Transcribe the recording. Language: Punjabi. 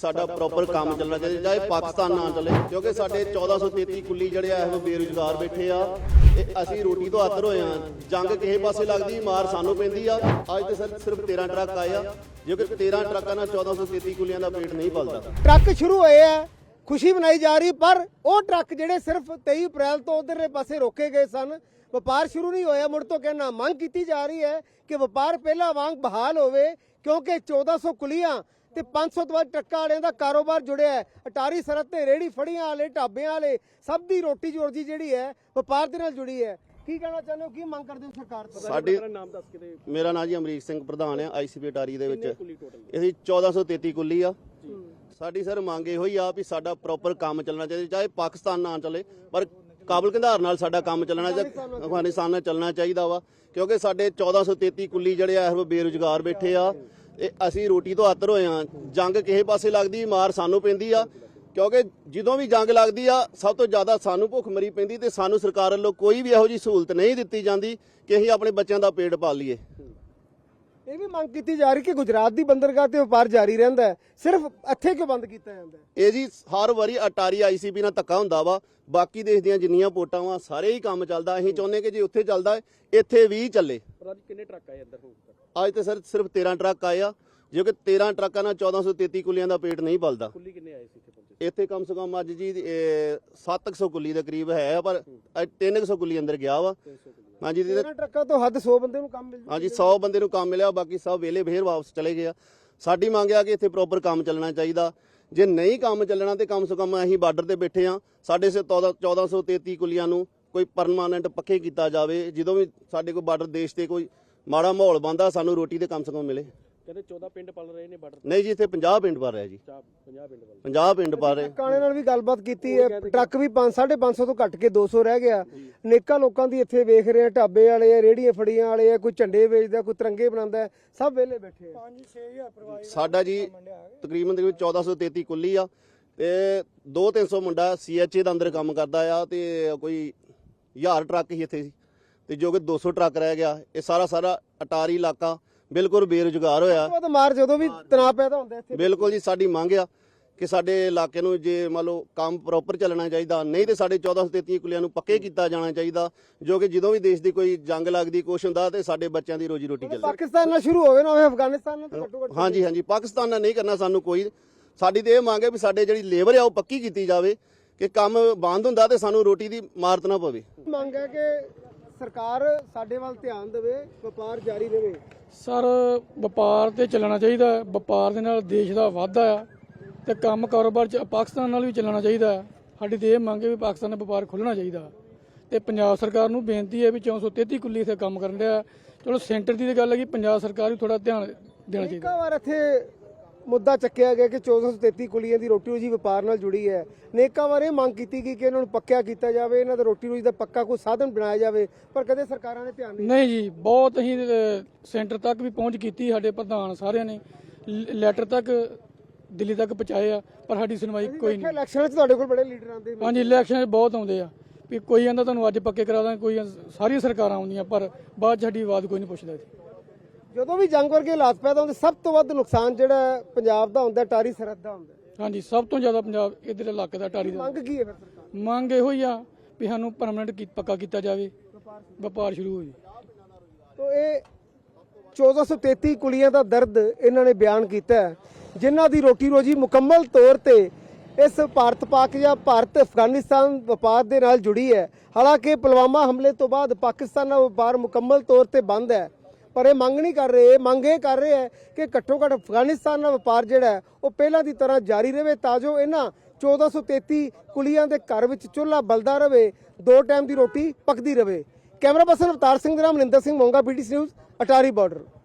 ਸਾਡਾ ਪ੍ਰੋਪਰ ਕੰਮ ਚੱਲਣਾ ਚਾਹੀਦਾ, ਚਾਹੇ ਪਾਕਿਸਤਾਨ ਨਾ ਚੱਲੇ, ਕਿਉਂਕਿ ਸਾਡੇ 1433 ਕੁੱਲੀ ਜਿਹੜੇ ਆ, ਇਹ ਬੇਰੁਜ਼ਗਾਰ ਬੈਠੇ ਆ। ਤੇ ਅਸੀਂ ਰੋਟੀ ਤੋਂ ਆਤਰ ਹੋਏ ਆ, ਜੰਗ ਕਿਸੇ ਪਾਸੇ ਲੱਗਦੀ, ਮਾਰ ਸਾਨੂੰ ਪੈਂਦੀ ਆ। ਅੱਜ ਤੇ ਸਰ ਸਿਰਫ 13 ਟਰੱਕ ਆਏ ਆ ਜੇ ਕਿ 13 ਟਰੱਕਾਂ ਨਾਲ 1433 ਕੁੱਲੀਆਂ ਦਾ ਪੇਟ ਨਹੀਂ ਪਲਦਾ ਟਰੱਕ ਸ਼ੁਰੂ ਹੋਏ ਆ, ਖੁਸ਼ੀ ਮਨਾਈ ਜਾ ਰਹੀ, ਪਰ ਉਹ ਟਰੱਕ ਜਿਹੜੇ ਸਿਰਫ 23 ਅਪ੍ਰੈਲ ਤੋਂ ਉਧਰਲੇ ਪਾਸੇ ਰੋਕੇ ਗਏ ਸਨ, ਵਪਾਰ ਸ਼ੁਰੂ ਨਹੀਂ ਹੋਇਆ, ਮੁੜ ਤੋਂ ਕਹਿਣਾ, ਮੰਗ ਕੀਤੀ ਜਾ ਰਹੀ ਹੈ ਕਿ ਵਪਾਰ ਪਹਿਲਾਂ ਵਾਂਗ ਬਹਾਲ ਹੋਵੇ, ਕਿਉਂਕਿ 1400 ਕੁਲੀਆਂ ਤੇ 500 ਤੋਂ ਵੱਧ ਟਰੱਕਾਂ ਵਾਲਿਆਂ ਦਾ ਕਾਰੋਬਾਰ ਜੁੜਿਆ ਹੈ। ਅਟਾਰੀ ਸਰਹੱਦ ਤੇ ਰੇੜੀ ਫੜੀਆਂ ਵਾਲੇ ਢਾਬਿਆਂ ਵਾਲੇ ਸਭ ਦੀ ਰੋਟੀ ਰੋਜੀ ਜਿਹੜੀ ਹੈ ਵਪਾਰ ਦੇ ਨਾਲ ਜੁੜੀ ਹੈ। ਕੀ ਕਹਿਣਾ ਚਾਹੁੰਦੇ ਹੋ? ਕੀ ਮੰਗ ਕਰਦੇ ਹੋ ਸਰਕਾਰ ਤੋਂ? ਸਾਡੀ ਨਾਮ ਦੱਸ ਕੇ ਤੇ ਮੇਰਾ ਨਾਂ ਜੀ ਅਮਰੀਕ ਸਿੰਘ ਪ੍ਰਧਾਨ ਆ ਆਈਸੀਪੀ ਅਟਾਰੀ ਦੇ ਵਿੱਚ। ਇਹਦੀ 1433 ਕੁੱਲੀ ਆ। ਸਾਡੀ ਸਰ ਮੰਗ ਇਹੋ ਹੀ ਆ ਵੀ ਸਾਡਾ ਪ੍ਰੋਪਰ ਕੰਮ ਚੱਲਣਾ ਚਾਹੀਦਾ ਚਾਹੇ ਪਾਕਿਸਤਾਨ ਨਾ ਚੱਲੇ ਪਰ ਕਾਬਲ ਕੰਧਾਰ ਨਾਲ ਸਾਡਾ ਕੰਮ ਚੱਲਣਾ ਚਾਹੀਦਾ ਅਫਗਾਨਿਸਤਾਨ ਨਾਲ ਚੱਲਣਾ। ਚਾਹੀਦਾ ਵਾ ਕਿਉਂਕਿ ਸਾਡੇ 1433 ਕੁੱਲੀ ਜਿਹੜੇ ਆ ਬੇਰੁਜ਼ਗਾਰ ਬੈਠੇ ਆ। ਤੇ ਅਸੀਂ ਰੋਟੀ ਤੋਂ ਆਤਰ ਹੋਏ ਆ ਜੰਗ ਕਿਸੇ ਪਾਸੇ ਲੱਗਦੀ ਮਾਰ ਸਾਨੂੰ ਪੈਂਦੀ ਆ। ਕਿਉਂਕਿ ਜਦੋਂ ਵੀ ਜੰਗ ਲੱਗਦੀ ਆ ਸਭ ਤੋਂ ਜ਼ਿਆਦਾ ਸਾਨੂੰ ਭੁੱਖਮਰੀ ਪੈਂਦੀ ਤੇ ਸਾਨੂੰ ਸਰਕਾਰ ਵੱਲੋਂ ਕੋਈ ਵੀ ਇਹੋ ਜੀ ਸਹੂਲਤ ਨਹੀਂ ਦਿੱਤੀ ਜਾਂਦੀ ਕਿ ਅਸੀਂ ਆਪਣੇ ਬੱਚਿਆਂ ਦਾ ਪੇਟ ਪਾਲ ਲਈਏ। ਇਹ ਵੀ ਮੰਗ ਕੀਤੀ ਜਾ ਰਹੀ ਕਿ ਗੁਜਰਾਤ ਦੀ ਬੰਦਰਗਾਹ ਤੇ ਵਪਾਰ ਜਾਰੀ ਰਹਿੰਦਾ ਹੈ। ਸਿਰਫ ਇੱਥੇ ਕਿਉਂ ਬੰਦ ਕੀਤਾ ਜਾਂਦਾ ਹੈ? ਇਹ ਜੀ ਹਰ ਵਾਰੀ ਅਟਾਰੀ ਆਈਸੀਪੀ ਨਾਲ ਧੱਕਾ ਹੁੰਦਾ ਵਾ। ਬਾਕੀ ਦੇਸ਼ ਦੀਆਂ ਜਿੰਨੀਆਂ ਪੋਟਾਂ ਵਾ ਸਾਰੇ ਹੀ ਕੰਮ ਚੱਲਦਾ। ਅਸੀਂ ਚਾਹੁੰਦੇ ਕਿ ਜੇ ਉੱਥੇ ਚੱਲਦਾ ਇੱਥੇ ਵੀ ਚੱਲੇ। ਪਰ ਅੱਜ ਕਿੰਨੇ ਟਰੱਕ ਆਏ ਅੰਦਰ ਹੁਣ ਤੱਕ? ਅੱਜ ਤੇ ਸਰ ਸਿਰਫ 13 ਟਰੱਕ ਆਏ ਆ ਜੋ ਕਿ 13 ਟਰੱਕਾਂ ਨਾਲ 1433 ਕੁੱਲੀਆਂ ਦਾ ਪੇਟ ਨਹੀਂ ਪਲਦਾ ਕੁੱਲੀ ਕਿੰਨੇ ਆਏ ਸੀ ਇੱਥੇ ਪਹੁੰਚੇ? ਇੱਥੇ ਕਮ ਸੇ ਕਮ ਅੱਜ ਜੀ ਇਹ 700 ਕੁੱਲੀ ਦੇ ਕਰੀਬ ਹੈ ਪਰ ਅੱਜ 300 ਕੁੱਲੀ ਅੰਦਰ ਗਿਆ ਵਾ। 300 ਕੁੱਲੀ। ਹਾਂਜੀ ਤੇ ਇਹਨਾਂ ਟਰੱਕਾਂ ਤੋਂ ਹੱਦ 100 ਬੰਦੇ ਨੂੰ ਕੰਮ ਮਿਲ ਜੂ ਹਾਂਜੀ 100 ਬੰਦੇ ਨੂੰ ਕੰਮ ਮਿਲਿਆ ਬਾਕੀ ਸਭ ਵੇਲੇ ਫੇਰ ਵਾਪਸ ਚਲੇ ਗਏ ਆ। ਸਾਡੀ ਮੰਗ ਆ ਕਿ ਇੱਥੇ ਪ੍ਰੋਪਰ ਕੰਮ ਚੱਲਣਾ ਚਾਹੀਦਾ। ਜੇ ਨਹੀਂ ਕੰਮ ਚੱਲਣਾ ਤੇ ਕਮ ਸੇ ਕਮ ਅਸੀਂ ਬਾਰਡਰ ਤੇ ਬੈਠੇ ਆ। ਸਾਡੇ ਸੇ 1433 ਕੁਲੀਆਂ ਨੂੰ ਕੋਈ ਪਰਮਾਨੈਂਟ ਪੱਕੇ ਕੀਤਾ ਜਾਵੇ ਜਦੋਂ ਵੀ ਸਾਡੇ ਕੋਈ ਬਾਰਡਰ ਦੇਸ਼ ਤੇ ਕੋਈ ਮਾੜਾ ਮਾਹੌਲ ਬੰਦਾ ਸਾਨੂੰ ਰੋਟੀ ਤੇ ਕਮ ਸੇ ਕਮ ਮਿਲੇ। ਕਹਿੰਦੇ 14 ਪਿੰਡ ਪਲ ਰਹੇ ਨੇ ਬਾਰਡਰ ਨਹੀਂ ਜੀ ਇੱਥੇ 50 ਪਿੰਡ ਪਰ ਰਿਹਾ ਜੀ। 50 ਪਿੰਡ ਵੱਲ 50 ਪਿੰਡ ਪਰ ਰਹੇ। ਕਾਣੇ ਨਾਲ ਵੀ ਗੱਲਬਾਤ ਕੀਤੀ ਹੈ ਟਰੱਕ ਵੀ 5 550 ਤੋਂ ਘੱਟ ਕੇ 200 ਰਹਿ ਗਿਆ। ਅਨੇਕਾਂ ਲੋਕਾਂ ਦੀ ਇੱਥੇ ਵੇਖ ਰਹੇ ਆ ਢਾਬੇ ਵਾਲੇ ਆ ਰੇੜੀਆਂ ਫੜੀਆਂ ਵਾਲੇ ਆ ਕੋਈ ਝੰਡੇ ਵੇਚਦਾ ਕੋਈ ਤਿਰੰਗੇ ਬਣਾਉਂਦਾ ਸਭ ਵਿਹਲੇ ਬੈਠੇ ਆ। 5-6000 ਪਰਿਵਾਰ ਸਾਡਾ ਜੀ ਤਕਰੀਬਨ ਤਕਰੀਬਨ 1433 ਕੁੱਲੀ ਆ ਤੇ 2-300 ਮੁੰਡਾ ਸੀਐਚਏ ਦਾ ਅੰਦਰ ਕੰਮ ਕਰਦਾ ਆ ਤੇ ਕੋਈ 1000 ਟਰੱਕ ਹੀ ਇੱਥੇ ਸੀ ਤੇ ਜੋ ਕਿ 200 ਟਰੱਕ ਰਹਿ ਗਿਆ ਇਹ ਸਾਰਾ ਸਾਰਾ ਅਟਾਰੀ ਇਲਾਕਾ ਬਿਲਕੁਲ ਬੇਰੁਜ਼ਗਾਰ ਹੋਇਆ। ਉਹ ਤਾਂ ਮਾਰ ਜਦੋਂ ਵੀ ਤਣਾਅ ਪੈਦਾ ਹੁੰਦਾ ਇੱਥੇ। ਬਿਲਕੁਲ ਜੀ ਸਾਡੀ ਮੰਗ ਆ ਕਿ ਸਾਡੇ ਇਲਾਕੇ ਨੂੰ ਜੇ ਮੰਨ ਲਓ ਕੰਮ ਪ੍ਰੋਪਰ ਚੱਲਣਾ ਚਾਹੀਦਾ ਨਹੀਂ ਤੇ ਸਾਡੇ 1433 ਕੁਲੀਆਂ ਨੂੰ ਪੱਕੇ ਕੀਤਾ ਜਾਣਾ ਚਾਹੀਦਾ ਜੋ ਕਿ ਜਦੋਂ ਵੀ ਦੇਸ਼ ਦੀ ਕੋਈ ਜੰਗ ਲੱਗਦੀ ਕੁਛ ਹੁੰਦਾ ਤੇ ਸਾਡੇ ਬੱਚਿਆਂ ਦੀ ਰੋਜੀ ਰੋਟੀ ਚੱਲੇ ਪਾਕਿਸਤਾਨ ਨਾਲ ਸ਼ੁਰੂ ਹੋਵੇ ਨਾ ਹੋਵੇ ਅਫਗਾਨਿਸਤਾਨ ਨਾਲ ਘੱਟੋ ਘੱਟ ਹਾਂਜੀ ਹਾਂਜੀ ਪਾਕਿਸਤਾਨ ਨਾਲ ਨਹੀਂ ਕਰਨਾ ਸਾਨੂੰ ਕੋਈ। ਸਾਡੀ ਤੇ ਇਹ ਮੰਗ ਹੈ ਵੀ ਸਾਡੇ ਜਿਹੜੀ ਲੇਬਰ ਆ ਉਹ ਪੱਕੀ ਕੀਤੀ ਜਾਵੇ। ਕਿ ਕੰਮ ਬੰਦ ਹੁੰਦਾ ਤੇ ਸਾਨੂੰ ਰੋਟੀ ਦੀ ਮਾਰਤ ਨਾ ਪਵੇ। ਮੰਗ ਹੈ ਕਿ ਸਰਕਾਰ ਸਾਡੇ ਵੱਲ ਧਿਆਨ ਦੇਵੇ ਵਪਾਰ ਜਾਰੀ ਰਹੇ ਸਰ ਵਪਾਰ ਤੇ ਚੱਲਣਾ ਚਾਹੀਦਾ ਹੈ। ਵਪਾਰ ਦੇ ਨਾਲ ਦੇਸ਼ ਦਾ ਵਾਧਾ ਆ ਤੇ ਕੰਮ ਕਾਰੋਬਾਰ ਚ ਪਾਕਿਸਤਾਨ ਨਾਲ ਵੀ ਚੱਲਣਾ ਚਾਹੀਦਾ ਹੈ। ਸਾਡੀ ਤੇ ਇਹ ਮੰਗ ਹੈ ਵੀ ਪਾਕਿਸਤਾਨ ਦਾ ਵਪਾਰ ਖੁੱਲਣਾ ਚਾਹੀਦਾ ਤੇ ਪੰਜਾਬ ਸਰਕਾਰ ਨੂੰ ਬੇਨਤੀ ਹੈ ਵੀ 433 ਕੁੱਲੀ ਇੱਥੇ ਕੰਮ ਕਰਨ ਰਿਹਾ ਚਲੋ ਸੈਂਟਰ ਦੀ ਤਾਂ ਗੱਲ ਹੈ ਕਿ ਪੰਜਾਬ ਸਰਕਾਰ ਵੀ ਥੋੜਾ ਧਿਆਨ ਦੇਣਾ ਚਾਹੀਦਾ ਇੱਕ ਵਾਰ ਇੱਥੇ ਮੁੱਦਾ ਚੱਕਿਆ ਗਿਆ ਕਿ 1433 ਕੁਲੀਆਂ ਦੀ ਰੋਟੀ ਰੋਜੀ ਵਪਾਰ ਨਾਲ ਜੁੜੀ ਹੈ। ਨੇਕਾਂ ਵਾਰ ਮੰਗ ਕੀਤੀ ਗਈ ਕਿ ਇਹਨਾਂ ਨੂੰ ਪੱਕਿਆ ਕੀਤਾ ਜਾਵੇ ਇਹਨਾਂ ਦਾ ਰੋਟੀ ਰੋਜੀ ਦਾ ਪੱਕਾ ਕੋਈ ਸਾਧਨ ਬਣਾਇਆ ਜਾਵੇ ਪਰ ਕਦੇ ਸਰਕਾਰਾਂ ਨੇ ਧਿਆਨ ਨਹੀਂ ਨਹੀਂ ਜੀ ਬਹੁਤ ਅਹ, ਸੈਂਟਰ ਤੱਕ ਵੀ ਪਹੁੰਚ ਕੀਤੀ ਸਾਡੇ ਪ੍ਰਧਾਨ ਸਾਰਿਆਂ ਨੇ ਲੈਟਰ ਤੱਕ ਦਿੱਲੀ ਤੱਕ ਪਹੁੰਚਾਏ ਆ ਪਰ ਸਾਡੀ ਸੁਣਵਾਈ ਕੋਈ ਨਹੀਂ। ਇਲੈਕਸ਼ਨ 'ਚ ਤੁਹਾਡੇ ਕੋਲ ਬੜੇ ਲੀਡਰ ਆਉਂਦੇ। ਹਾਂਜੀ ਇਲੈਕਸ਼ਨ 'ਚ ਬਹੁਤ ਆਉਂਦੇ ਆ ਵੀ ਕੋਈ ਕਹਿੰਦਾ ਤੁਹਾਨੂੰ ਅੱਜ ਪੱਕੇ ਕਰਾ ਦਾਂਗੇ ਕੋਈ ਸਾਰੀਆਂ ਸਰਕਾਰਾਂ ਆਉਂਦੀਆਂ ਪਰ ਬਾਅਦ 'ਚ ਸਾਡੀ ਆਵਾਜ਼ ਕੋਈ ਨਹੀਂ ਪੁੱਛਦਾ ਇੱਥੇ ਜਦੋਂ ਵੀ ਜੰਗ ਵਰਗੇ ਹਾਲਾਤ ਪੈਦਾ ਹੁੰਦੇ ਸਭ ਤੋਂ ਵੱਧ ਨੁਕਸਾਨ ਜਿਹੜਾ ਪੰਜਾਬ ਦਾ ਹੁੰਦਾ ਟਾਰੀ ਸਰਹੱਦ ਦਾ ਹੁੰਦਾ। ਹਾਂਜੀ ਸਭ ਤੋਂ ਜ਼ਿਆਦਾ ਪੰਜਾਬ ਇਧਰ ਇਲਾਕੇ ਦਾ ਟਾਰੀ ਦਾ। ਮੰਗ ਕੀ ਹੈ ਫਿਰ ਸਰਕਾਰ ਮੰਗ ਇਹੋ ਹੀ ਆ ਵੀ ਸਾਨੂੰ ਪਰਮਨੈਂਟ ਪੱਕਾ ਕੀਤਾ ਜਾਵੇ। ਵਪਾਰ ਸ਼ੁਰੂ ਹੋ ਜਾਵੇ ਤੋ ਇਹ 1433 ਕੁੜੀਆਂ ਦਾ ਦਰਦ ਇਹਨਾਂ ਨੇ ਬਿਆਨ ਕੀਤਾ ਹੈ ਜਿਨ੍ਹਾਂ ਦੀ ਰੋਟੀ ਰੋਜੀ ਮੁਕੰਮਲ ਤੌਰ ਤੇ ਇਸ ਭਾਰਤ ਪਾਕ ਜਾਂ ਭਾਰਤ ਅਫਗਾਨਿਸਤਾਨ ਵਪਾਰ ਦੇ ਨਾਲ ਜੁੜੀ ਹੈ। ਹਾਲਾਂਕਿ ਪੁਲਵਾਮਾ ਹਮਲੇ ਤੋਂ ਬਾਅਦ ਪਾਕਿਸਤਾਨ ਨਾਲ ਵਪਾਰ ਮੁਕੰਮਲ ਤੌਰ ਤੇ ਬੰਦ ਹੈ। ਪਰ ਇਹ ਮੰਗ ਨਹੀਂ ਕਰ ਰਹੇ, ਇਹ ਮੰਗ ਇਹ ਕਰ ਰਹੇ ਹੈ ਕਿ ਘੱਟੋ ਘੱਟ ਅਫਗਾਨਿਸਤਾਨ ਨਾਲ ਵਪਾਰ ਜਿਹੜਾ ਹੈ, ਉਹ ਪਹਿਲਾਂ ਦੀ ਤਰ੍ਹਾਂ ਜਾਰੀ ਰਹੇ ਤਾਂ ਜੋ ਇਹਨਾਂ 1433 ਕੁਲੀਆਂ ਦੇ ਘਰ ਵਿੱਚ ਚੁੱਲ੍ਹਾ ਬਲਦਾ ਰਹੇ, ਦੋ ਟਾਈਮ ਦੀ ਰੋਟੀ ਪੱਕਦੀ ਰਹੇ। ਕੈਮਰਾ ਪਰਸਨ ਅਵਤਾਰ ਸਿੰਘ ਦੇ ਨਾਮ, Maninder Singh Monga PTC news Attari border